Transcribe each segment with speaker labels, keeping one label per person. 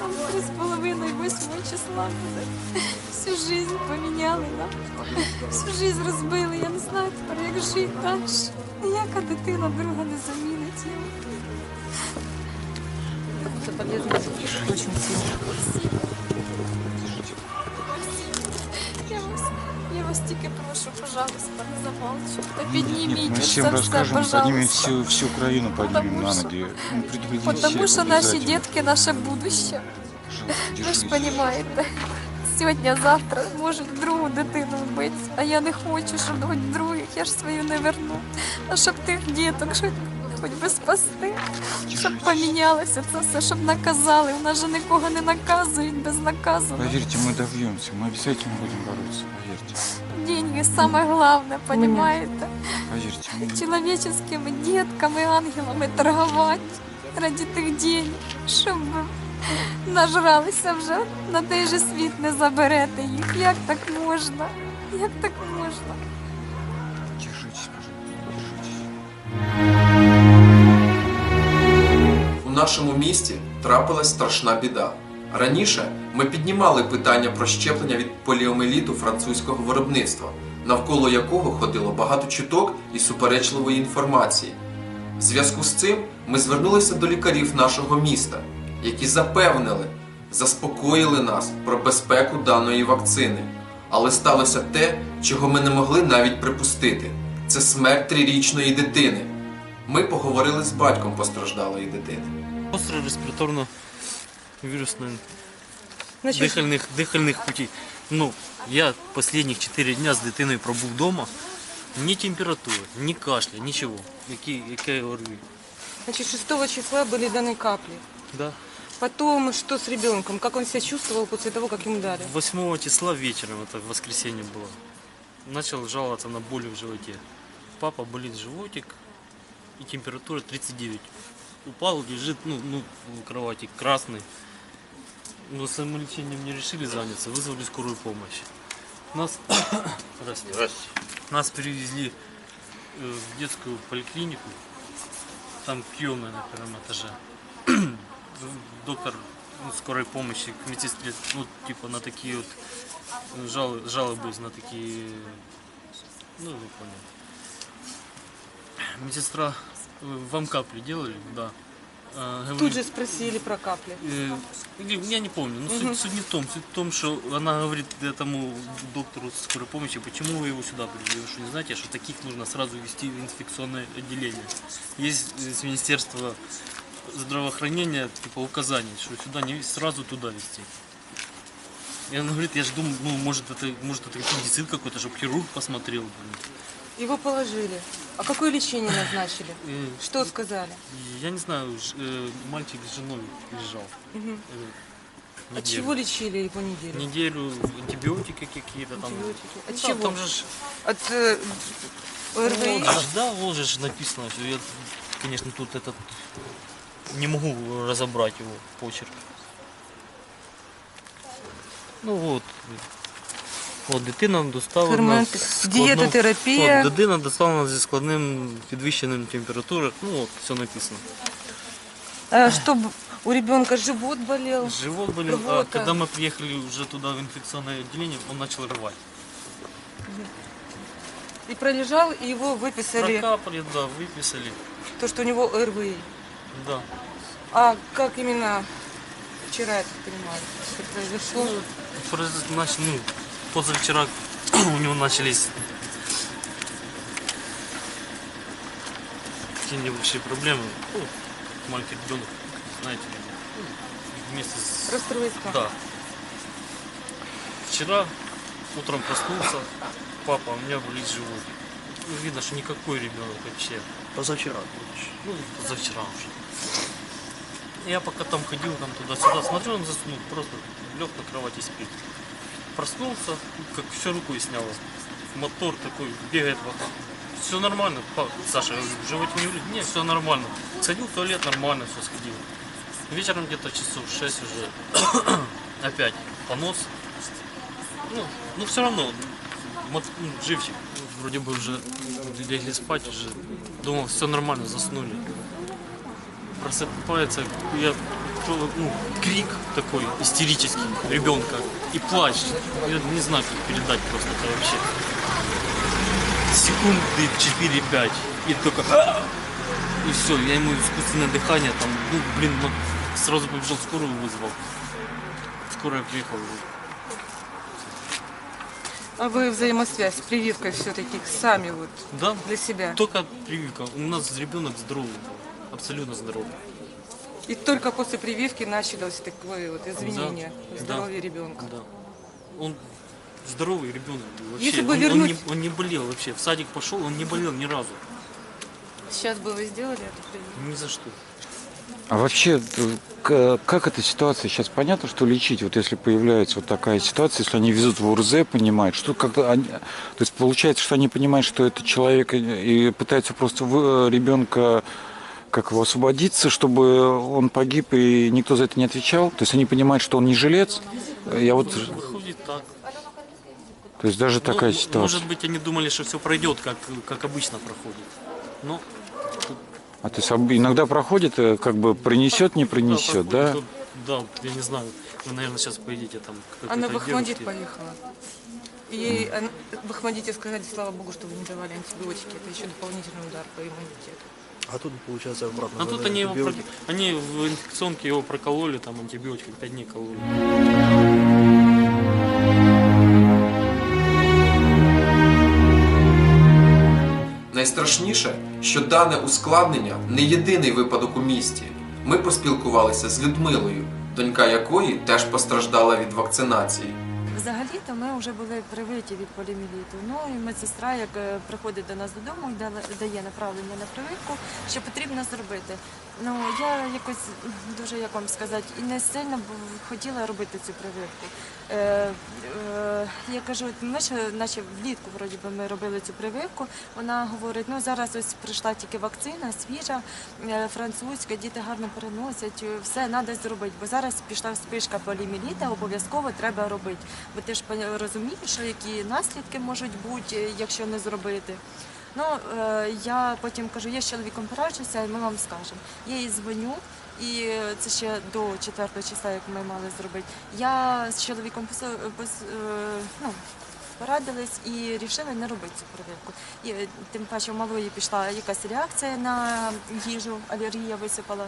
Speaker 1: нам три з половиною восьмого числа буде. Всю жизнь поміняли нам. Всю жизнь розбили. Я не знаю тепер, як жити далі. Ніяка дитина друга не замінить його.
Speaker 2: Очень сильно.
Speaker 1: Я вас, тільки прошу, пожалуйста, не замовчуйте. Та
Speaker 3: Нет,
Speaker 1: підніміть
Speaker 3: мы
Speaker 1: все,
Speaker 3: расскажем, поднимем всю, всю Украину, поднимем
Speaker 1: Потому
Speaker 3: на ноги. Ну,
Speaker 1: Потому
Speaker 3: всех
Speaker 1: що наші дітки наше будущее.
Speaker 3: Пожалуйста,
Speaker 1: Ви ж
Speaker 3: держитесь.
Speaker 1: розумієте, сьогодні-завтра можуть другу дитину вбити, а я не хочу, щоб хоч других, я ж свою не верну. А щоб тих діток хоч, хоч би спасти, щоб помінялося це все, щоб наказали. У нас же нікого не наказують безнаказано.
Speaker 3: Поверьте, мы добьемся, мы обязательно будем бороться, поверьте.
Speaker 1: Деньги саме головне, розумієте?
Speaker 3: Поверьте, мы...
Speaker 1: Чоловіческими дітками, ангелами торгувати раді тих денег, щоб ви нажралися вже на той же світ не заберете їх. Як так можна? Як так можна?
Speaker 4: У нашому місті трапилась страшна біда. Раніше ми піднімали питання про щеплення від поліомеліту французького виробництва, навколо якого ходило багато чуток і суперечливої інформації. В зв'язку з цим ми звернулися до лікарів нашого міста, які запевнили, заспокоїли нас про безпеку даної вакцини. Але сталося те, чого ми не могли навіть припустити. Це смерть трирічної дитини. Ми поговорили з батьком постраждалої дитини.
Speaker 5: Остро респираторно вирусных
Speaker 2: Значит,
Speaker 5: дихальних, дихальних путей. Ну, я последних 4 дня з дитиною пробув вдома. Ні температури, ні кашля, нічого. Які, яке ОРВІ.
Speaker 2: значит, 6 числа были даны капли.
Speaker 5: Да.
Speaker 2: Потом, что с ребенком? Как он себя чувствовал после того, как ему дали?
Speaker 5: 8 числа вечером, это воскресенье было, начал жаловаться на боли в животе. Папа болит животик и температура 39. Упал, лежит ну, ну, в кровати, красный. Но самолечением не решили заняться, вызвали скорую помощь. Нас, Здрасте. Нас перевезли э, в детскую поликлинику, там приемная на первом этаже. Доктор ну, скорой помощи к медсестре, ну, типа на такие вот э, жал- жалобы на такие, ну, вы поняли. Медсестра, вам капли делали? Да. А,
Speaker 2: Тут
Speaker 5: говорит,
Speaker 2: же спросили про капли.
Speaker 5: Э, я не помню, но суть,
Speaker 2: Мгм.
Speaker 5: суть не в том. Суть в том, что она говорит этому доктору скорой помощи, почему вы его сюда привели, что не знаете, что таких нужно сразу вести в инфекционное отделение. Есть э, с Министерства здравоохранения типа указаний, что сюда не сразу туда вести. И она говорит, я же думаю, ну может это может это аппендицит какой-то, чтобы хирург посмотрел. блин.
Speaker 2: Его положили. А какое лечение назначили?
Speaker 5: Э,
Speaker 2: Что сказали?
Speaker 5: я не знаю, э, мальчик с женой лежал. Э,
Speaker 2: От
Speaker 5: неделю.
Speaker 2: чего лечили его неделю?
Speaker 5: Неделю антибиотики какие-то там.
Speaker 2: Антибиотики. От
Speaker 5: Ну,
Speaker 2: чего?
Speaker 5: Там же ж,
Speaker 2: От э, ОРВИ?
Speaker 5: да, вот же написано. Я, конечно, тут этот не могу разобрать его почерк. Ну вот. От дитина доставлена
Speaker 2: Ферменти.
Speaker 5: з складном-
Speaker 2: Дієтотерапія.
Speaker 5: От, дитина доставлена зі складним підвищеним температурою. Ну от, все написано.
Speaker 2: А, чтобы у ребенка живот болел.
Speaker 5: Живот болел. А
Speaker 2: Рвота.
Speaker 5: когда мы приехали уже туда в инфекционное отделение, он начал рвать.
Speaker 2: И пролежал, и его выписали.
Speaker 5: Прокапали, да, выписали.
Speaker 2: То, что у него ОРВИ.
Speaker 5: Да.
Speaker 2: А как именно вчера, я так понимаю, это произошло?
Speaker 5: Произошло, нач- ну, позавчера у него начались какие небольшие проблемы. Ну, маленький ребенок, знаете, ну, вместе с...
Speaker 2: Расстройство.
Speaker 5: Да. Вчера утром проснулся, папа, у меня болит живот. Ну, видно, что никакой ребенок вообще.
Speaker 6: Позавчера.
Speaker 5: Ну, позавчера уже. Я пока там ходил, там туда-сюда, смотрю, он заснул, просто лег на кровати спит. Проснулся, как все рукой сняло. Мотор такой бегает вокруг. Все нормально. Саша, я говорю, в животе не болит? Нет, все нормально. Сходил в туалет, нормально все сходил. Вечером где-то часов 6 уже опять понос. Ну, ну все равно, живчик. Вроде бы уже легли спать уже. Думал, все нормально, заснули. Просыпается, я ну, крик такой истерический ребенка и плач. Я не знаю, как передать просто это вообще. Секунды 4-5. И только... «А!» И все, я ему искусственное дыхание там, ну, блин, сразу побежал скорую вызвал. Скорая приехала.
Speaker 2: А вы взаимосвязь с прививкой все-таки сами вот
Speaker 5: Да,
Speaker 2: для себя?
Speaker 5: только прививка. У нас ребенок здоровый был, абсолютно здоровый.
Speaker 2: И только после прививки началось такое вот изменение
Speaker 5: Да,
Speaker 2: здоровья
Speaker 5: да.
Speaker 2: ребенка.
Speaker 5: Да. Он здоровый ребенок вообще.
Speaker 2: Если бы
Speaker 5: он, он
Speaker 2: вернуть-
Speaker 5: не, он не болел вообще. В садик пошел, он не болел ни разу.
Speaker 2: Сейчас бы вы сделали эту прививку?
Speaker 5: Ни за что.
Speaker 3: А вообще, как эта ситуация? Сейчас понятно, что лечить, вот если появляется вот такая ситуация, если они везут в УРЗ, понимают, что как-то они, то есть получается, что они понимают, что это человек и, пытаются просто вы- ребенка как его освободиться, чтобы он погиб и никто за это не отвечал. То есть они понимают, что он не жилец. Я вот,
Speaker 5: Выходит так.
Speaker 3: то есть даже такая
Speaker 5: Ну,
Speaker 3: ситуация.
Speaker 5: Может быть, они думали, что все пройдет, как, как обычно проходит. Но
Speaker 3: А то есть об- иногда проходит, э, как бы принесет, не принесет, да?
Speaker 5: проходит, Да, вот я не знаю. Вы, наверное, сейчас поедете там
Speaker 2: Она в Ахмадит поехала. И ей ан- в Ахмадите сказали, слава богу, что вы не давали антибиотики. Это еще дополнительный удар по иммунитету.
Speaker 6: А тут, получается, обратно.
Speaker 5: А тут они, его они в инфекционке его прокололи, там антибиотик 5 дней кололи.
Speaker 4: Найстрашніше, що дане ускладнення не єдиний випадок у місті. Ми поспілкувалися з Людмилою, донька якої теж постраждала від вакцинації.
Speaker 1: Взагалі-то ми вже були привиті від поліоміеліту. Ну і медсестра, як е, приходить до нас додому, дає направлення на прививку, що потрібно зробити. Ну я якось дуже як вам сказати, і не сильно хотіла робити цю прививку. Е, е, я кажу, ми ще, наче влітку, вроді би, ми робили цю прививку. Вона говорить: ну зараз ось прийшла тільки вакцина, свіжа, е, французька, діти гарно переносять, все треба зробити. Бо зараз пішла вспишка поліоміеліта, обов'язково треба робити. Бо ти ж розумієш, які наслідки можуть бути, е, якщо не зробити. Ну, е, я потім кажу, я з чоловіком пораджуся, і ми вам скажемо. Я їй дзвоню, і е, це ще до 4 числа, як ми мали зробити. Я з чоловіком ну, порадились і вирішили не робити цю прививку. І, тим паче у малої пішла якась реакція на їжу, алергія висипала.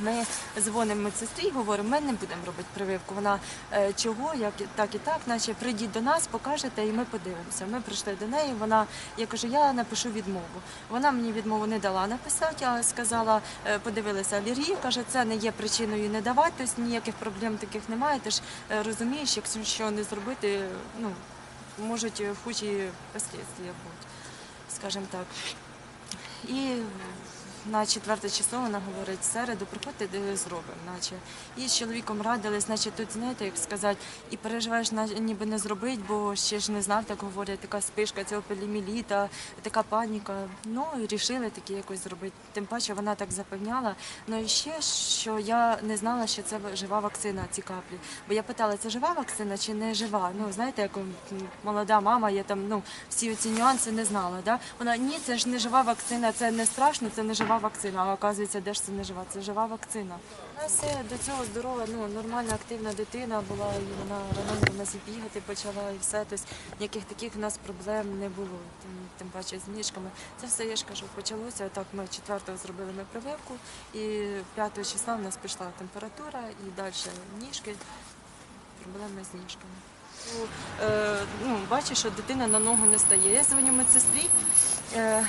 Speaker 1: Ми дзвонимо медсестрі говоримо, ми не будемо робити прививку. Вона е, чого, як так і так, наче прийдіть до нас, покажете, і ми подивимося. Ми прийшли до неї. Вона я кажу, я напишу відмову. Вона мені відмову не дала написати, а сказала, е, подивилася алергію, каже, це не є причиною не давати, тобто ніяких проблем таких немає. Ти ж е, розумієш, якщо що не зробити, ну можуть хужі послідствия бути, скажімо так. І на четверте число вона говорить, середу приходьте, де зробимо, наче. І з чоловіком радились, наче тут, знаєте, як сказати, і переживаєш, ніби не зробити, бо ще ж не знав, так говорять, така спишка цього поліміліта, така паніка. Ну і рішили такі якось зробити. Тим паче вона так запевняла. Ну і ще, що я не знала, що це жива вакцина, ці каплі. Бо я питала, це жива вакцина чи не жива? Ну, знаєте, як молода мама, я там ну, всі ці нюанси не знала. Да? Вона ні, це ж не жива вакцина, це не страшно, це не жива вакцина. А оказується, де ж це не жива? Це жива вакцина. У нас до цього здорова, ну нормальна, активна дитина була, і вона раненько в нас і бігати почала, і все. Тобто ніяких таких у нас проблем не було. Тим, тим паче з ніжками. Це все, я ж кажу, почалося. Так, ми 4-го зробили ми прививку, і 5 числа в нас пішла температура, і далі ніжки, проблеми з ніжками. Е, ну, бачу, що дитина на ногу не стає. Я дзвоню медсестрі. Е,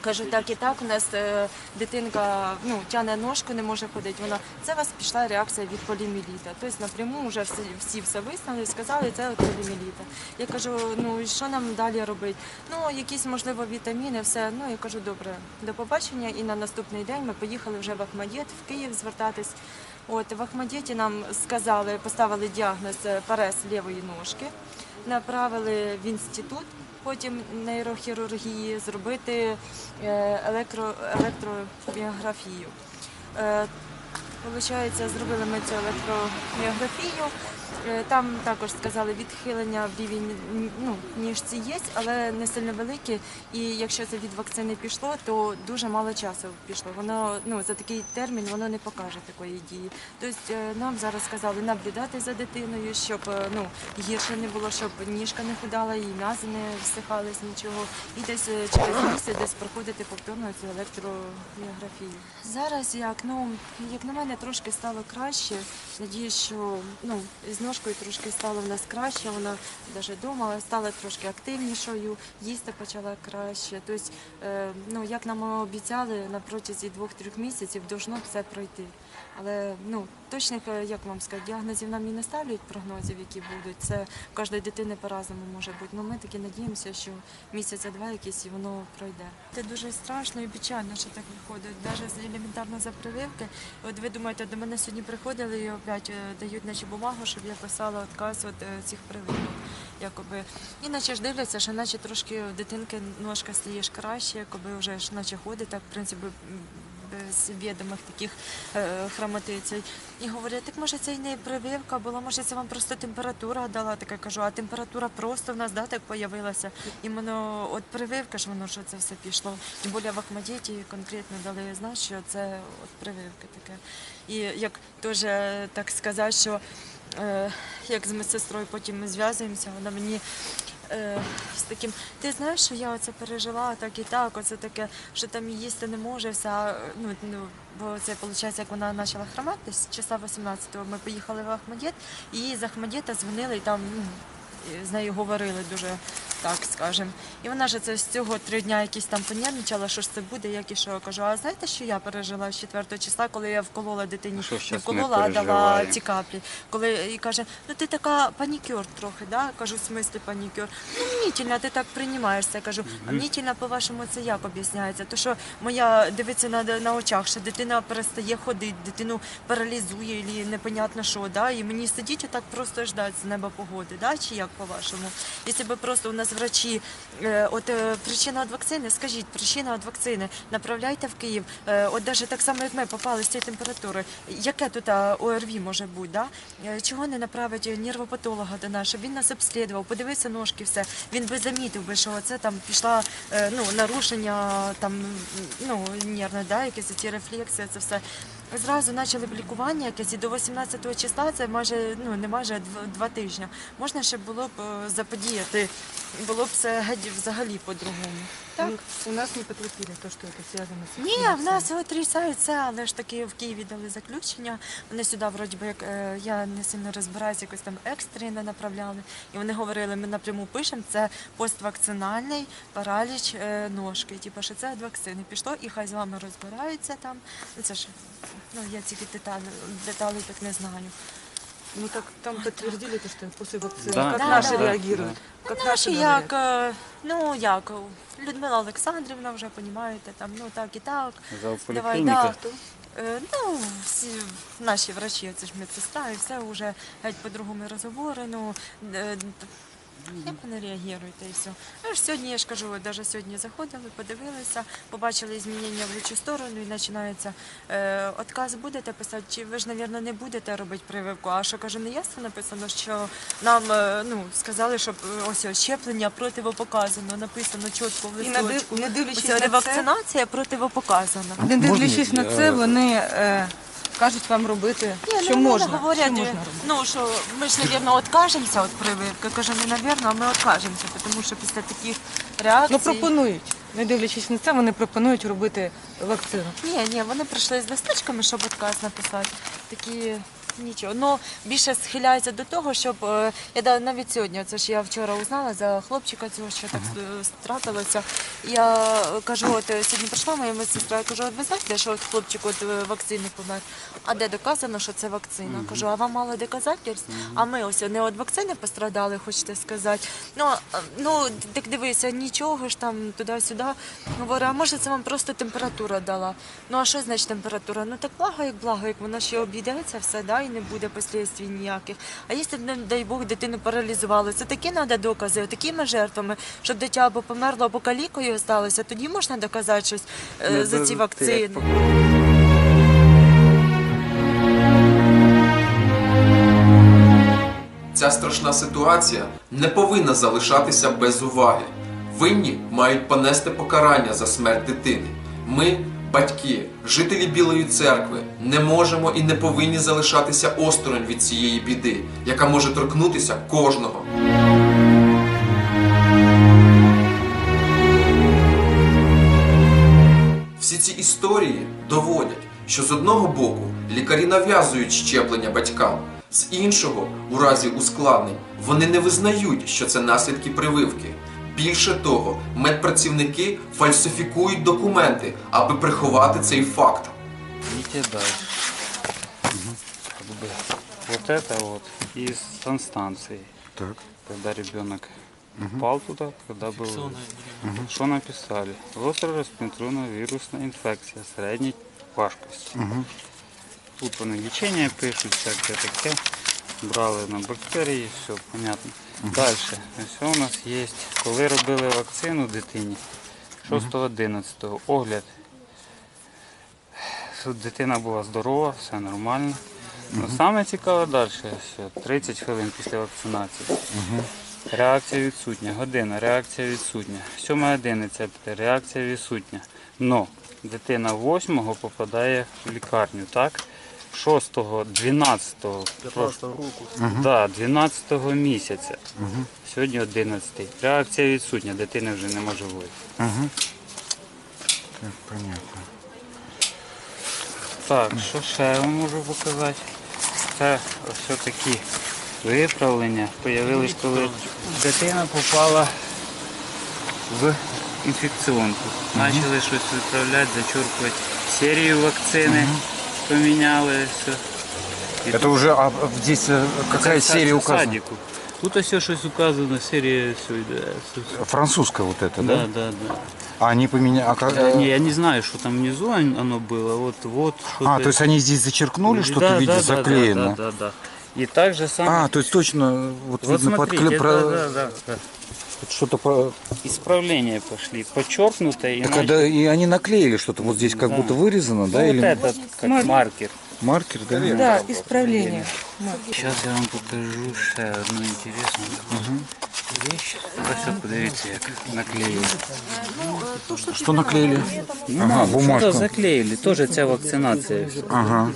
Speaker 1: Кажу, так і так, у нас е, дитинка ну, тягне ножку, не може ходити. Вона це у вас пішла реакція від поліміліта. Тобто напряму вже всі, всі все визнали, сказали, це від поліміліта. Я кажу, ну що нам далі робити? Ну, якісь, можливо, вітаміни, все. Ну, я кажу, добре, до побачення. І на наступний день ми поїхали вже в Ахмадєт, в Київ звертатись. От в Ахмадіті нам сказали, поставили діагноз е, парез лівої ножки, направили в інститут потім нейрохірургії зробити е, електро, електроміографію. Е, Получається, зробили ми цю електроміографію Там також сказали відхилення в рівень ну, ніжці є, але не сильно велике. І якщо це від вакцини пішло, то дуже мало часу пішло. Воно ну за такий термін воно не покаже такої дії. Тобто е, нам зараз сказали наблюдати за дитиною, щоб е, ну гірше не було, щоб ніжка не худала і м'язи не всихались нічого. І десь е, через місяць десь проходити повторно цю електроміографію. Зараз як ну як на мене трошки стало краще. Надіюсь, що ну ножкою трошки стало в нас краще. Вона навіть вдома стала трошки активнішою, їсти почала краще. Тобто, е, ну як нам обіцяли, на протязі двох-трьох місяців должно все пройти. Але ну точних, е, як вам сказати, діагнозів нам і не ставлять прогнозів, які будуть. Це в кожної дитини по-разному може бути. Ну ми таки надіємося, що місяця два якісь і воно пройде. Це дуже страшно і печально, що так виходить. Навіть елементарно за прививки. От ви думаєте, до мене сьогодні приходили і опять е, дають наче бумагу, щоб я писала отказ від е, цих прививок. Якоби. І наче ж дивляться, що наче трошки дитинки ножка стаєш краще, якоби вже ж наче ходить так, в принципі, без відомих таких е. І говорять, так може це і не прививка була, може це вам просто температура дала. Так я кажу, а температура просто в нас да, так появилася. Іменно от прививка ж воно що це все пішло. Тим більше в Ахмадіті конкретно дали знати, що це от прививка таке. І як теж е, так сказати, що е, як з медсестрою потім ми зв'язуємося, вона мені е, з таким, ти знаєш, що я оце пережила так і так, оце таке, що там їсти не може, все. Ну, ну, бо це виходить, як вона почала хромати з часа 18-го, ми поїхали в Ахмадєт, і з Ахмадєта дзвонили і там ну, з нею говорили дуже так, скажем. І вона ж це з цього три дня якісь там понервничала, що ж це буде, як і що. Я кажу, а знаєте, що я пережила з 4 числа, коли я вколола дитині,
Speaker 3: Що ж
Speaker 1: не
Speaker 3: щас ми
Speaker 1: вколола, а дала
Speaker 3: переживаємо?
Speaker 1: ці каплі. Коли і каже, ну ти така панікюр трохи, да? кажу, в смислі панікюр. Ну, мнітельна, ти так приймаєшся. Я кажу, а мнітельна, по-вашому, це як об'ясняється? То що моя дивиться на, на очах, що дитина перестає ходити, дитину паралізує, і непонятно що, да? і мені сидіть отак просто ждати з неба погоди, да? чи як по-вашому? Якщо б просто у нас врачі, е, от е, причина від вакцини, скажіть, причина від вакцини, направляйте в Київ. Е, от навіть так само, як ми попали з цієї температури, яке тут ОРВІ може бути, да? Чого не направить нервопатолога до нас, щоб він нас обслідував, подивився ножки, все. Він би замітив би, що це там пішла ну, нарушення там, ну, нервне, да, якісь ці рефлекси, це все. Зразу почали б лікування якесь, і до 18 числа, це майже ну не майже два тижні. Можна ще було б е, заподіяти, було б це взагалі по-другому. Так?
Speaker 2: У нас не подтвердили то, что это связано с
Speaker 1: Ні, в нас отрицають це, але ж таки в Києві дали заключення. Вони сюди, вроді би, як е, я не сильно розбираюся, якось там екстрено направляли. І вони говорили, ми напряму пишемо, це поствакцинальний параліч е, ножки. Типу, що це від вакцини пішло, і хай з вами розбираються там. Ну, Це ж ну я тільки деталі, деталей так не знаю.
Speaker 2: Ну так там підтвердили, то, что после вакцини.
Speaker 3: Да.
Speaker 2: Как
Speaker 1: Да,
Speaker 2: наші
Speaker 1: да.
Speaker 2: реагируют? Как наши
Speaker 1: Наші
Speaker 2: говорят?
Speaker 1: як, е, ну як, Людмила Олександрівна вже розумієте, там, ну так і так. Давай, да. Е, Ну, всі наші врачі, це ж медсестра, і все вже геть по-другому розговори. Ну, е, як вони реагують і все. Ну, сьогодні, я ж кажу, навіть сьогодні заходили, подивилися, побачили змінення в лучшу сторону і починається е, отказ будете писати, чи ви ж, мабуть, не будете робити прививку. А що кажу, не ясно написано, що нам е, ну, сказали, щоб е, ось ось щеплення противопоказано, написано чітко в
Speaker 2: І не див- не дивлячись
Speaker 1: Оце
Speaker 2: на це-
Speaker 1: ревакцинація противопоказана.
Speaker 2: Не дивлячись на це, вони е, кажуть вам робити,
Speaker 1: Ні,
Speaker 2: що
Speaker 1: ну,
Speaker 2: можна.
Speaker 1: вони говорять,
Speaker 2: що можна робити.
Speaker 1: ну що ми ж, мабуть, відкажемося від прививки. Кажу, не навірно, а ми відкажемося, тому що після таких реакцій...
Speaker 2: Ну пропонують. Не дивлячись на це, вони пропонують робити вакцину.
Speaker 1: Ні, ні, вони прийшли з листочками, щоб відказ написати. Такі нічого. Ну більше схиляються до того, щоб е, я да- навіть сьогодні, це ж я вчора узнала за хлопчика цього, що так е, трапилося. Я е, кажу, от е, сьогодні прийшла моя медсестра, я кажу, от ви знаєте, що от хлопчик от е, вакцини помер. А де доказано, що це вакцина? Кажу, а вам мало доказательств? А ми ось не від вакцини пострадали, хочете сказати. Ну, а, ну так дивися, нічого ж там туди-сюди. Говорю, а може це вам просто температура дала? Ну а що значить температура? Ну так благо, як благо, як воно ще обійдеться все, да, і не буде послідствій ніяких. А якщо, не дай Бог, дитину паралізували, це такі треба докази, такими жертвами, щоб дитя або померло, або калікою сталося, тоді можна доказати щось е, за ці вакцини.
Speaker 4: Ця страшна ситуація не повинна залишатися без уваги. Винні мають понести покарання за смерть дитини. Ми, батьки, жителі Білої церкви, не можемо і не повинні залишатися осторонь від цієї біди, яка може торкнутися кожного. Всі ці історії доводять, що з одного боку лікарі нав'язують щеплення батькам, з іншого, у разі ускладнень, вони не визнають, що це наслідки прививки. Більше того, медпрацівники фальсифікують документи, аби приховати цей факт.
Speaker 7: Идите дальше. Как бы вот это вот из санстанции.
Speaker 3: Так.
Speaker 7: Когда ребенок попал туда, когда был... Что написали? Остро респіраторна вірусна інфекція середньої важкості. Тут вони лічення пишуть, всяке таке. Брали на бактерії, все понятно. Далі. Ось у нас є, коли робили вакцину дитині, 6-11 огляд Тут дитина була здорова, все нормально. Ну, саме цікаве далі, що 30 хвилин після вакцинації. Реакція відсутня, година, реакція відсутня. 7.11, реакція відсутня. Но дитина 8-го попадає в лікарню, так? 6-го, 12-го,
Speaker 6: 15 року.
Speaker 7: да, 12-го місяця. Сьогодні 11-й. Реакція відсутня, дитини вже нема живої.
Speaker 3: Так, понятно.
Speaker 7: Так, що ще я вам можу показати? Це ось такі виправлення появились, коли дитина попала в інфекціонку. Почали щось виправляти, зачерпувати серію вакцини, поміняли все. І
Speaker 3: Это уже а, здесь э, какая
Speaker 7: це
Speaker 3: серия
Speaker 7: в
Speaker 3: указана?
Speaker 7: садіку. Тут ось щось указано, серія все йде. все, все.
Speaker 3: Французская вот это, да?
Speaker 7: Да, да, да.
Speaker 3: А они поменяли. А, как-
Speaker 7: Э, Не, я не знаю, что там внизу он- оно было. Вот, вот что-то.
Speaker 3: а, то есть они здесь зачеркнули что-то,
Speaker 7: Да,
Speaker 3: видите,
Speaker 7: да, да,
Speaker 3: заклеено.
Speaker 7: Да, да, да, да. И так же самое.
Speaker 3: А, то есть точно вот,
Speaker 7: вот
Speaker 3: видно
Speaker 7: смотрите,
Speaker 3: подкле-
Speaker 7: да,
Speaker 3: про-
Speaker 7: да, да, Да.
Speaker 3: что-то по-
Speaker 7: Исправления пошли, подчеркнуто и
Speaker 3: Так, а, да, и они наклеили что-то вот здесь как
Speaker 7: Да.
Speaker 3: будто вырезано, да,
Speaker 7: Ну,
Speaker 3: или
Speaker 7: вот этот, как маркер.
Speaker 3: маркер, да?
Speaker 2: Да, исправление.
Speaker 7: Сейчас я вам покажу ще одну інтересну таку річ. Ось от подивіться, як наклеїли.
Speaker 3: Что наклеили? Ага,
Speaker 7: Ага,
Speaker 3: бумажку.
Speaker 7: заклеїли, теж ця вакцинація.
Speaker 3: Ага.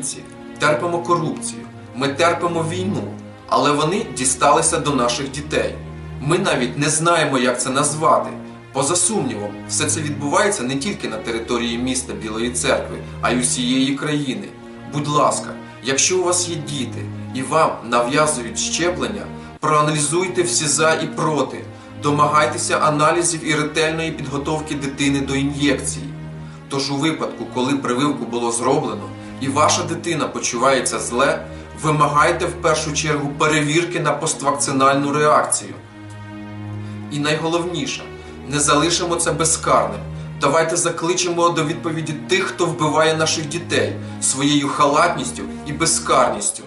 Speaker 4: Українці, терпимо корупцію, ми терпимо війну, але вони дісталися до наших дітей. Ми навіть не знаємо, як це назвати. Поза сумнівом, все це відбувається не тільки на території міста Білої церкви, а й усієї країни. Будь ласка, якщо у вас є діти і вам нав'язують щеплення, проаналізуйте всі за і проти, домагайтеся аналізів і ретельної підготовки дитини до ін'єкції. Тож у випадку, коли прививку було зроблено і ваша дитина почувається зле, вимагайте в першу чергу перевірки на поствакцинальну реакцію. І найголовніше, не залишимо це безкарним. Давайте закличемо до відповіді тих, хто вбиває наших дітей своєю халатністю і безкарністю.